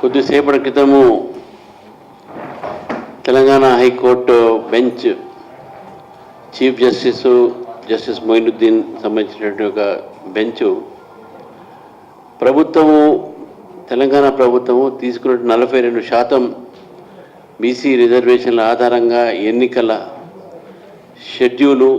కొద్దిసేపటి క్రితము Telangana high court bench chief justice justice Moinuddin సంబంధించినటువంటి ఒక బెంచ్ ప్రభుత్వము తెలంగాణ ప్రభుత్వము తీసుకున్న నలభై రెండు శాతం బీసీ రిజర్వేషన్ల ఆధారంగా ఎన్నికల షెడ్యూలు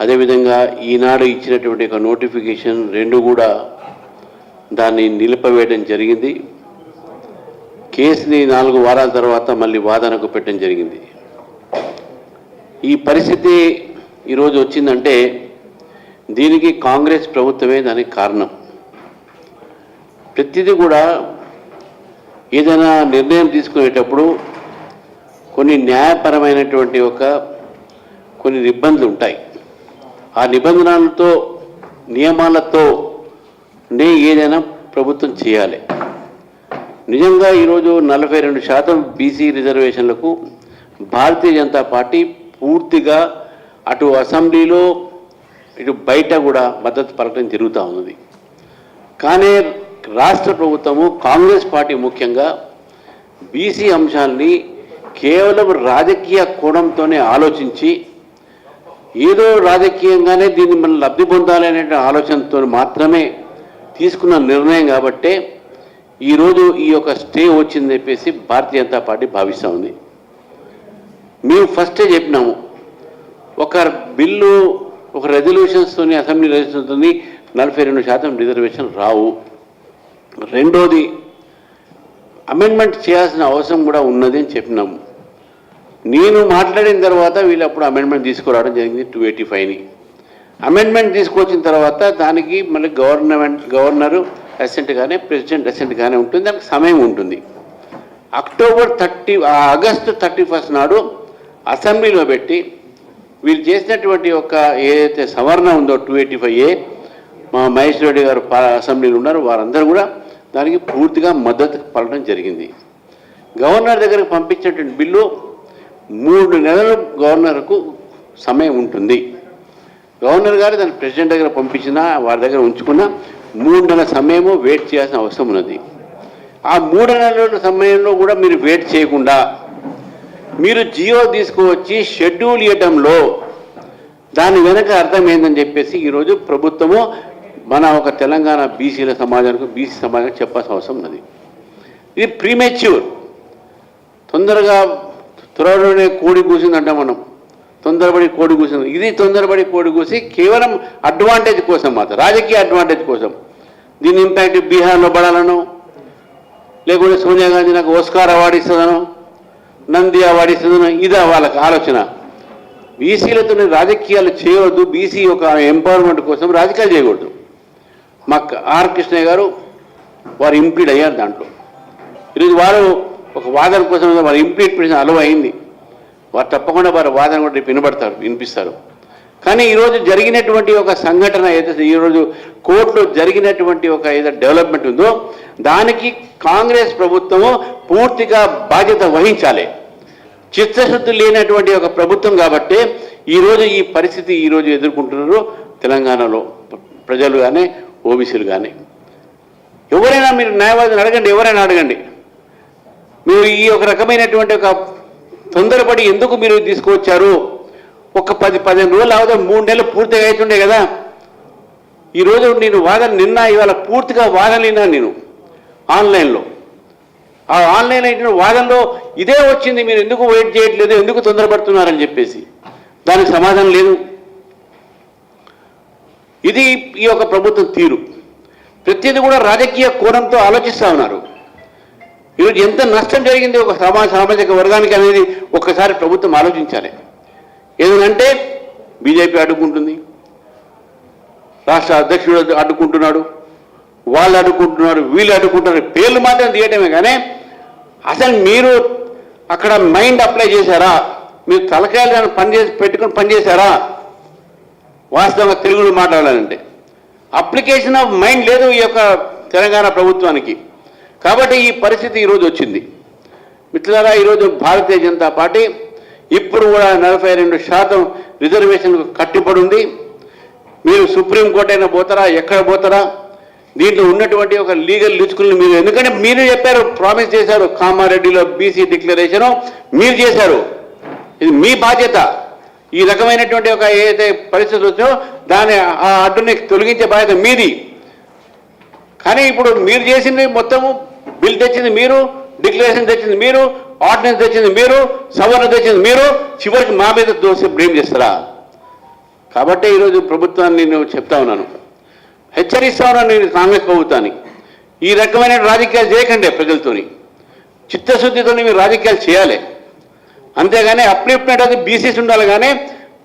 అదేవిధంగా ఈనాడు ఇచ్చినటువంటి ఒక నోటిఫికేషన్ రెండు కూడా దాన్ని నిలిపివేయడం జరిగింది. కేసుని నాలుగు వారాల తర్వాత మళ్ళీ వాదనకు పెట్టడం జరిగింది. ఈ పరిస్థితి ఈరోజు వచ్చిందంటే దీనికి కాంగ్రెస్ ప్రభుత్వమే దానికి కారణం. ప్రతిదీ కూడా ఏదైనా నిర్ణయం తీసుకునేటప్పుడు కొన్ని న్యాయపరమైనటువంటి ఒక కొన్ని నిబంధనలు ఉంటాయి. ఆ నిబంధనలతో నియమాలతో నే ఏదైనా ప్రభుత్వం చేయాలి. నిజంగా ఈరోజు నలభై రెండు శాతం బీసీ రిజర్వేషన్లకు భారతీయ జనతా పార్టీ పూర్తిగా అటు అసెంబ్లీలో ఇటు బయట కూడా మద్దతు పలకడం జరుగుతూ ఉన్నది. కానీ రాష్ట్ర ప్రభుత్వము కాంగ్రెస్ పార్టీ ముఖ్యంగా బీసీ అంశాన్ని కేవలం రాజకీయ కోణంతోనే ఆలోచించి ఏదో రాజకీయంగానే దీన్ని మనం లబ్ధి పొందాలనే ఆలోచనతో మాత్రమే తీసుకున్న నిర్ణయం కాబట్టే ఈరోజు ఈ యొక్క స్టే వచ్చిందని చెప్పేసి భారతీయ జనతా పార్టీ భావిస్తూ ఉంది. మేము ఫస్టే చెప్పినాము. ఒక బిల్లు ఒక రెజల్యూషన్స్తో అసెంబ్లీ రెజల్యూషన్తో నలభై రెండు శాతం రిజర్వేషన్ రావు. రెండోది అమెండ్మెంట్ చేయాల్సిన అవసరం కూడా ఉన్నది అని చెప్పినాము. నేను మాట్లాడిన తర్వాత వీళ్ళు అప్పుడు అమెండ్మెంట్ తీసుకురావడం జరిగింది టూ ఎయిటీ ఫైవ్ని అమెండ్మెంట్ తీసుకొచ్చిన తర్వాత దానికి మళ్ళీ గవర్నమెంట్ గవర్నరు అసెంట్గానే ప్రెసిడెంట్ అసెంట్గానే ఉంటుంది దానికి సమయం ఉంటుంది. October thirty August thirty first నాడు అసెంబ్లీలో పెట్టి వీళ్ళు చేసినటువంటి ఒక ఏదైతే సవరణ ఉందో టూ ఎయిటీ ఫైవ్ ఏ మా మహేష్ రెడ్డి గారు అసెంబ్లీలో ఉన్నారు వారందరూ కూడా దానికి పూర్తిగా మద్దతు పడడం జరిగింది. గవర్నర్ దగ్గరకు పంపించినటువంటి బిల్లు మూడు నెలలు గవర్నర్కు సమయం ఉంటుంది. గవర్నర్ గారు దాన్ని ప్రెసిడెంట్ దగ్గర పంపించినా వారి దగ్గర ఉంచుకున్నా మూడు నెలల సమయము వెయిట్ చేయాల్సిన అవసరం ఉన్నది. ఆ మూడు నెలల సమయంలో కూడా మీరు వెయిట్ చేయకుండా మీరు జియో తీసుకువచ్చి షెడ్యూల్ ఇవ్వడంలో దాని వెనక అర్థం ఏందని చెప్పేసి ఈరోజు ప్రభుత్వము మన ఒక తెలంగాణ బీసీల సమాజానికి బీసీ సమాజానికి చెప్పాల్సిన అవసరం ఉన్నది. ఇది ప్రీమెచ్యూర్ తొందరగా త్వరలోనే కూడి కూసిందంట మనం తొందరపడి కోడి కూసింది ఇది తొందరపడి కోడి కూసి కేవలం అడ్వాంటేజ్ కోసం మాత్రం రాజకీయ అడ్వాంటేజ్ కోసం. దీని ఇంపాక్ట్ బీహార్లో పడాలను లేకుంటే సోనియా గాంధీ నాకు ఓస్కార్ అవార్డు ఇస్తుందను నంది అవార్డు ఇస్తుందనో ఇదా వాళ్ళకి ఆలోచన. బీసీలతో రాజకీయాలు చేయవద్దు బీసీ ఒక ఎంపవర్మెంట్ కోసం రాజకీయాలు చేయకూడదు. మా ఆర్ కృష్ణయ్య గారు వారు ఇంప్లీడ్ అయ్యారు దాంట్లో. ఈరోజు వారు ఒక వాదన కోసం వారు ఇంప్లీడ్ పెట్టిన అలవ అయింది వారు తప్పకుండా వారి వాదన కూడా రేపు వినబడతారు వినిపిస్తారు. కానీ ఈరోజు జరిగినటువంటి ఒక సంఘటన ఏదైతే ఈరోజు కోర్టులో జరిగినటువంటి ఒక ఏదైతే డెవలప్మెంట్ ఉందో దానికి కాంగ్రెస్ ప్రభుత్వము పూర్తిగా బాధ్యత వహించాలి. చిత్తశుద్ధి లేనటువంటి ఒక ప్రభుత్వం కాబట్టి ఈరోజు ఈ పరిస్థితి ఈరోజు ఎదుర్కొంటున్నారు తెలంగాణలో ప్రజలు కానీ ఓబీసీలు కానీ ఎవరైనా మీరు న్యాయవాదిని అడగండి ఎవరైనా అడగండి. మీరు ఈ ఒక రకమైనటువంటి ఒక తొందరపడి ఎందుకు మీరు తీసుకువచ్చారు? ఒక పది పదిహేను రోజులు అవదా మూడు నెలలు పూర్తిగా అవుతుండే కదా. ఈరోజు నేను వాదన నిన్న ఇవాళ పూర్తిగా వాదన నేను ఆన్లైన్లో. ఆ ఆన్లైన్ అయిన వాదనలో ఇదే వచ్చింది మీరు ఎందుకు వెయిట్ చేయట్లేదు ఎందుకు తొందరపడుతున్నారని చెప్పేసి. దానికి సమాధానం లేదు. ఇది ఈ యొక్క ప్రభుత్వం తీరు. ప్రతిదీ కూడా రాజకీయ కోణంతో ఆలోచిస్తూ ఉన్నారు. ఈరోజు ఎంత నష్టం జరిగింది ఒక సమాజ సామాజిక వర్గానికి అనేది ఒక్కసారి ప్రభుత్వం ఆలోచించాలి. ఏదంటే బీజేపీ అడ్డుకుంటుంది రాష్ట్ర అధ్యక్షుడు అడ్డుకుంటున్నాడు వాళ్ళు అడ్డుకుంటున్నారు వీళ్ళు అడ్డుకుంటున్నారు పేర్లు మాత్రం తీయటమే కానీ అసలు మీరు అక్కడ మైండ్ అప్లై చేశారా? మీరు తలకాయలు పని పనిచేసి పెట్టుకుని పనిచేశారా వాస్తవంగా తెలుగులో మాట్లాడాలంటే. అప్లికేషన్ ఆఫ్ మైండ్ లేదు ఈ యొక్క తెలంగాణ ప్రభుత్వానికి. కాబట్టి ఈ పరిస్థితి ఈరోజు వచ్చింది. మిత్రులారా ఈరోజు భారతీయ జనతా పార్టీ ఇప్పుడు కూడా నలభై రెండు శాతం రిజర్వేషన్కు కట్టుబడి ఉంది. మీరు సుప్రీంకోర్టు అయినా పోతారా ఎక్కడ పోతారా? దీంట్లో ఉన్నటువంటి ఒక లీగల్ లిచుకుల్ని మీరు ఎందుకంటే మీరు చెప్పారు ప్రామిస్ చేశారు కామారెడ్డిలో బీసీ డిక్లరేషను మీరు చేశారు. ఇది మీ బాధ్యత. ఈ రకమైనటువంటి ఒక ఏదైతే పరిస్థితి వచ్చో దాని ఆ అడ్డుని తొలగించే బాధ్యత మీది. కానీ ఇప్పుడు మీరు చేసింది మొత్తము బిల్ తెచ్చింది మీరు డిక్లరేషన్ తెచ్చింది మీరు ఆర్డినెన్స్ తెచ్చింది మీరు సవరణ తెచ్చింది మీరు చివరికి మా మీద దోషి బ్లేమ్ చేస్తారా? కాబట్టి ఈరోజు ప్రభుత్వాన్ని నేను చెప్తా ఉన్నాను. హెచ్చరిస్తా ఉన్నాను నేను కాంగ్రెస్ ప్రభుత్వాన్ని. ఈ రకమైన రాజకీయాలు చేయకండి ప్రజలతోని. చిత్తశుద్ధితో మీరు రాజకీయాలు చేయాలి. అంతేగాని అప్లిప్మెంట్ అది బీసీస్ ఉండాలి కానీ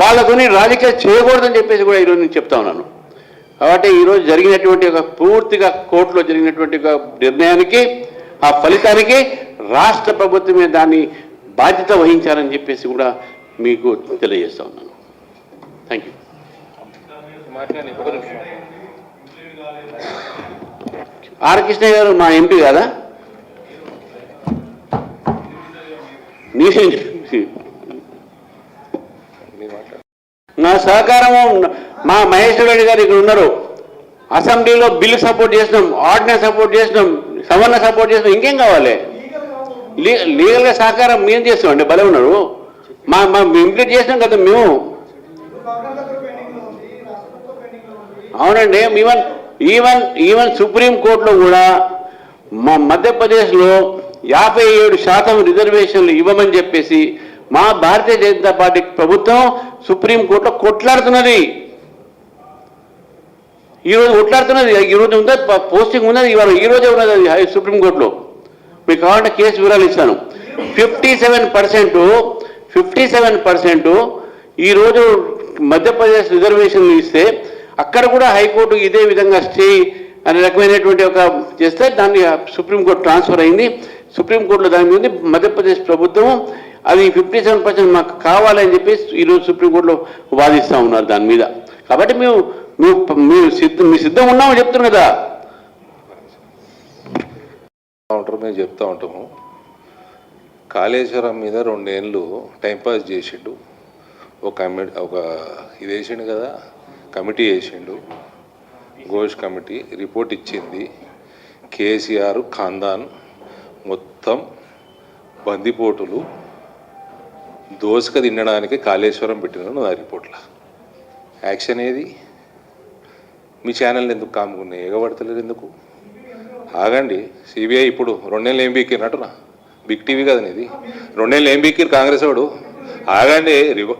వాళ్ళతోని రాజకీయాలు చేయకూడదని చెప్పేసి కూడా ఈరోజు నేను చెప్తా ఉన్నాను. కాబట్టి ఈరోజు జరిగినటువంటి ఒక పూర్తిగా కోర్టులో జరిగినటువంటి ఒక నిర్ణయానికి ఆ ఫలితానికి రాష్ట్ర ప్రభుత్వమే దాన్ని బాధ్యత వహించాలని చెప్పేసి కూడా మీకు తెలియజేస్తా ఉన్నాను. థ్యాంక్ యూ ఆర్ కృష్ణ గారు మా ఎంపీ కదా? నా సహకారం మా మహేశ్వర రెడ్డి గారు ఇక్కడ ఉన్నారు. అసెంబ్లీలో బిల్లు సపోర్ట్ చేసినాం ఆర్డినెన్స్ సపోర్ట్ చేసినాం సవరణ సపోర్ట్ చేసినాం ఇంకేం కావాలి? లీ- లీగల్గా సహకారం మేము చేస్తామండి భలే ఉన్నారు. మా మా ఇంప్లీట్ చేసినాం కదా మేము. అవునండి ఈవెన్ ఈవెన్ ఈవెన్ సుప్రీం కోర్టులో కూడా మా మధ్యప్రదేశ్లో యాభై ఏడు శాతం రిజర్వేషన్లు ఇవ్వమని చెప్పేసి మా భారతీయ జనతా పార్టీ ప్రభుత్వం సుప్రీం కోర్టులో కొట్లాడుతున్నది. ఈరోజు కొట్లాడుతున్నది ఈరోజు ఉందా పోస్టింగ్ ఉన్నది ఇవాళ ఈ రోజే ఉన్నది అది హై- మీకు కావాలంటే కేసు వివరాలు ఇస్తాను. Fifty seven percent fifty seven percent ఈరోజు మధ్యప్రదేశ్ రిజర్వేషన్లు ఇస్తే అక్కడ కూడా హైకోర్టు ఇదే విధంగా స్టే అనే రకమైనటువంటి ఒక చేస్తే దాన్ని సుప్రీంకోర్టు ట్రాన్స్ఫర్ అయింది. సుప్రీంకోర్టులో దాని మీద మధ్యప్రదేశ్ ప్రభుత్వం అది ఫిఫ్టీ సెవెన్ పర్సెంట్ మాకు కావాలని చెప్పేసి ఈరోజు సుప్రీంకోర్టులో వాదిస్తూ ఉన్నారు దాని మీద. కాబట్టి మేము నువ్వు మీరు సిద్ధం మీ సిద్ధం ఉన్నామని చెప్తున్నాం కదా. ఉంటారు మేము చెప్తా ఉంటాము. కాళేశ్వరం మీద రెండేళ్ళు టైంపాస్ చేసిండు. ఒక కమిటీ ఒక ఇది వేసిండు కదా కమిటీ వేసిండు. ఘోష్ కమిటీ రిపోర్ట్ ఇచ్చింది. కేసీఆర్ ఖాందాన్ మొత్తం బందిపోటులు దోసుక తినడానికి కాళేశ్వరం పెట్టినారు నా రిపోర్ట్లో. యాక్షన్ ఏది? మీ ఛానల్ ఎందుకు కాముకున్నాయి ఎగబడతలేరు ఎందుకు? ఆగండి సిబిఐ ఇప్పుడు రెండేళ్ళు ఏం బీకినట్టునా బిగ్ టీవీ కదా ఇది రెండేళ్ళు ఏం బీకిరు కాంగ్రెస్ వాడు? ఆగండి రివ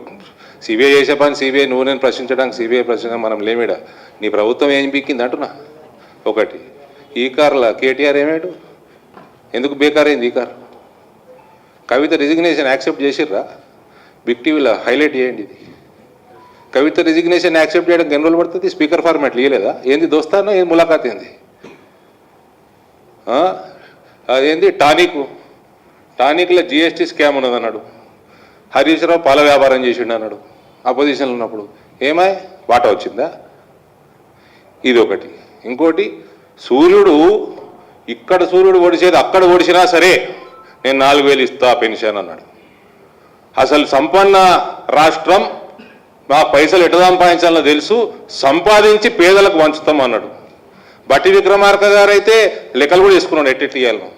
సిబిఐ చేసే పని సిబిఐ నువ్వు నేను ప్రశ్నించడానికి సిబిఐ ప్రశ్న మనం లేమిడా? నీ ప్రభుత్వం ఏం బీకింది అంటున్నా? ఒకటి ఈ కార్ల కేటీఆర్ ఏమేడు? ఎందుకు బేకార్ అయింది ఈ కార్? కవిత రిజిగ్నేషన్ యాక్సెప్ట్ చేసిర్రా? బిగ్ టీవీలో హైలైట్ చేయండి ఇది. కవిత రిజిగ్నేషన్ యాక్సెప్ట్ చేయడానికి ఎన్ని రోజులు పడుతుంది స్పీకర్ ఫార్మాట్ ఇవ్వలేదా ఏంది దోస్తానో? ఏంది ములాఖాత్ ఏంది? ఆ? అదేంది? టానిక్. టానిక్లో జిఎస్టీ స్కామ్ ఉన్నది అన్నాడు హరీష్రావు పాల వ్యాపారం చేసిండు అన్నాడు. అపోజిషన్లో ఉన్నప్పుడు. ఏమాయ్ వాటా వచ్చిందా? ఇది ఒకటి ఇంకోటి సూర్యుడు ఇక్కడ సూర్యుడు ఒడిసేది అక్కడ ఓడిసినా సరే నేను నాలుగు వేలు ఇస్తా పెన్షన్ అన్నాడు. అసలు సంపన్న రాష్ట్రం మా పైసలు ఎటు సంపాదించాలో తెలుసు సంపాదించి పేదలకు వంచుతాం అన్నాడు. బట్టి విక్రమార్క గారు అయితే లెక్కలు కూడా వేసుకున్నాడు ఎట్టెట్లు ఇవ్వాలను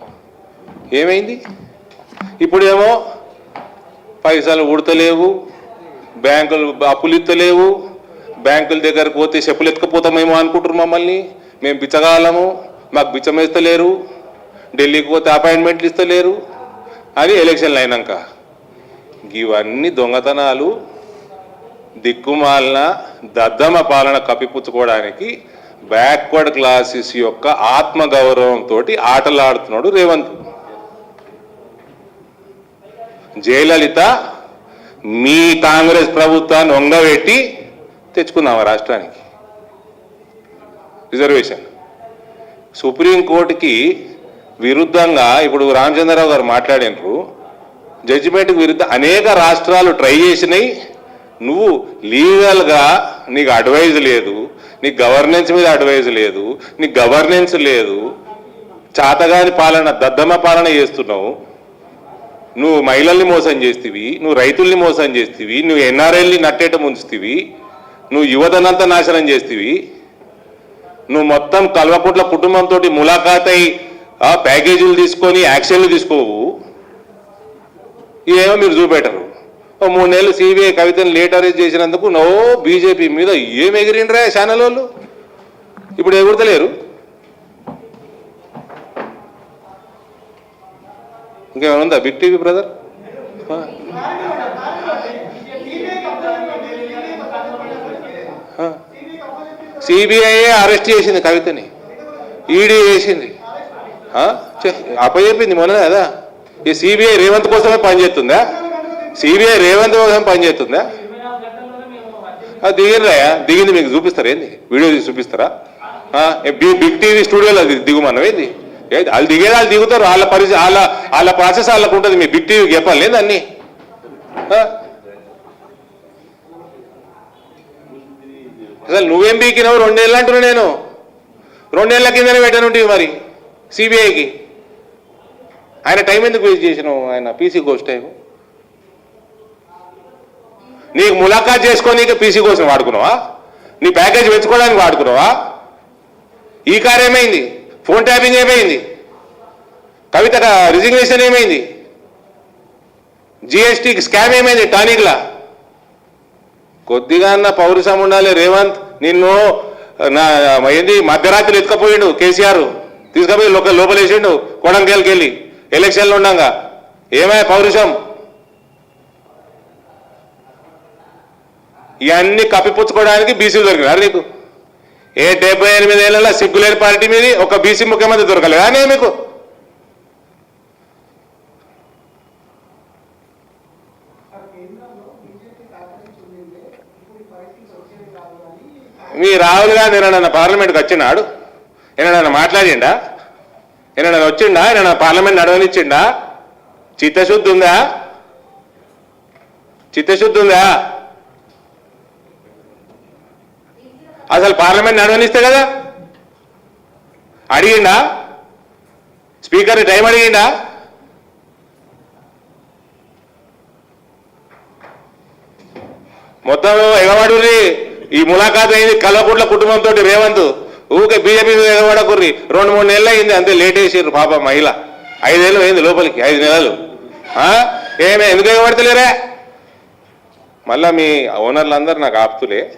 ఏమైంది? ఇప్పుడేమో పైసలు ఉడతలేవు బ్యాంకులు అప్పులు ఇత్తలేవు బ్యాంకుల దగ్గరకు పోతే చెప్పులు ఎత్తుకపోతామేమో అనుకుంటారు మమ్మల్ని. మేము బిచ్చగాలము మాకు బిచ్చం ఇస్తలేరు ఢిల్లీకి పోతే అపాయింట్మెంట్లు ఇస్తలేరు. అని ఎలక్షన్లు అయినాక. ఇవన్నీ దొంగతనాలు. దిక్కుమాలిన దద్దమ పాలన కప్పిపుచ్చుకోవడానికి బ్యాక్వర్డ్ క్లాసెస్ యొక్క ఆత్మగౌరవంతో ఆటలాడుతున్నాడు రేవంత్. జయలలిత మీ కాంగ్రెస్ ప్రభుత్వాన్ని వంగబెట్టి తెచ్చుకుందాం రాష్ట్రానికి. రిజర్వేషన్. సుప్రీంకోర్టుకి విరుద్ధంగా ఇప్పుడు రామచంద్రరావు గారు మాట్లాడినారు. జడ్జిమెంట్కి విరుద్ధ అనేక రాష్ట్రాలు ట్రై చేసినాయి. నువ్వు లీగల్గా నీకు అడ్వైజ్ లేదు నీకు గవర్నెన్స్ మీద అడ్వైజ్ లేదు నీకు గవర్నెన్స్ లేదు చాతగాని పాలన దద్దమ్మ పాలన చేస్తున్నావు. నువ్వు మహిళల్ని మోసం చేస్తివి నువ్వు రైతుల్ని మోసం చేస్తివి నువ్వు ఎన్ఆర్ఎల్ని నట్టేట ముంచుతీవి నువ్వు యువతనంతా నాశనం చేస్తివి. నువ్వు మొత్తం కల్వకుంట్ల కుటుంబంతో ములాఖాత్ అయి ప్యాకేజీలు తీసుకొని యాక్షన్లు తీసుకోవు. ఇవేమో మీరు చూపెట్టరు. మూడు నెలలు సిబిఐ కవితను లేట్ చేసినందుకు నో బీజేపీ మీద ఏం ఎగిరిండ్రా ఛానల్ వాళ్ళు ఇప్పుడు ఎగురతలేరు. ఇంకేమైనా ఉందా? Big TV brother? CBI arrest చేసింది కవితని. ఈడీ చేసింది అప్పచెప్పింది మొన్న కదా. ఈ సిబిఐ రేవంత్ కోసమే పనిచేస్తుందా? సిబిఐ రేవంత్ కోసం పనిచేస్తుందా అది దిగినరాయా దిగింది మీకు చూపిస్తారా ఏంది? వీడియో తీసి చూపిస్తారా? బిగ్ టీవీ స్టూడియోలో దిగుమన్నవి దిగుమనం ఏది? వాళ్ళు దిగేది వాళ్ళు దిగుతారు. వాళ్ళ పరిస్థితి వాళ్ళ వాళ్ళ ప్రాసెస్ వాళ్ళకు ఉంటుంది. మీ బిగ్ టీవీ చెప్పాలి లేదు అన్ని? అసలు నువ్వేం బీకినావు? రెండేళ్ళు అంటున్నా నేను. రెండేళ్ళ కిందనే పెట్టనుంటివి మరి సిబిఐకి ఆయన టైం ఎందుకు వేస్ట్ చేసినావు? ఆయన పీసీ కోర్స్ టైం నీకు ములాఖాత్ చేసుకోనీకి పీసీ కోసం వాడుకున్నావా? నీ ప్యాకేజ్ పెంచుకోవడానికి వాడుకున్నావా? ఈ కార్ ఏమైంది ఫోన్ ట్యాపింగ్ ఏమైంది కవిత రిజిగ్నేషన్ ఏమైంది జిఎస్టీ స్కామ్ ఏమైంది టానిక్లా కొద్దిగా అన్న పౌరుషం ఉండాలి రేవంత్ నిన్ను నా ఏంది మధ్యరాత్రి ఎత్తుకపోయిండు కేసీఆర్. తీసుకుపోయి లోపల లోపలేసిండు కొడంకెళ్ళకి వెళ్ళి ఎలక్షన్లు ఉండగా. ఏమయ్యా పౌరుషం? ఇవన్నీ కప్పిపుచ్చుకోవడానికి బీసీలు దొరికినారు నీకు. ఏ డెబ్బై ఎనిమిది ఏళ్ళలో సిగ్గులేని పార్టీ మీద ఒక బీసీ ముఖ్యమంత్రి దొరకలేదా? నే మీకు. మీ రాహుల్ గాంధీ ఏనాడన్నా పార్లమెంట్కి వచ్చినాడు? ఏనాడన్నా మాట్లాడిండా? ఏనాడన్నా వచ్చిండా? ఏనాడన్నా పార్లమెంట్ నడవనిచ్చిండా? చిత్తశుద్ధి ఉందా? చిత్తశుద్ధి ఉందా? అసలు పార్లమెంట్ నడవనిస్తే కదా? అడిగిండా? స్పీకర్ టైం అడిగిండా? మొత్తం ఎగవాడుర్రి ఈ ములాఖాత్ అయింది కల్వకుంట్ల కుటుంబంతో రేవంత్. ఊకే బీజేపీ ఎగవాడకుర్రి రెండు మూడు నెలలు అయింది అంతే లేట్ వేసారు పాప మహిళ. ఐదేళ్ళు అయింది లోపలికి ఐదు నెలలు. ఏమే ఎందుకు ఎగబడతలేరే? మళ్ళా మీ ఓనర్లందరూ అందరు నాకు ఆపుతులే.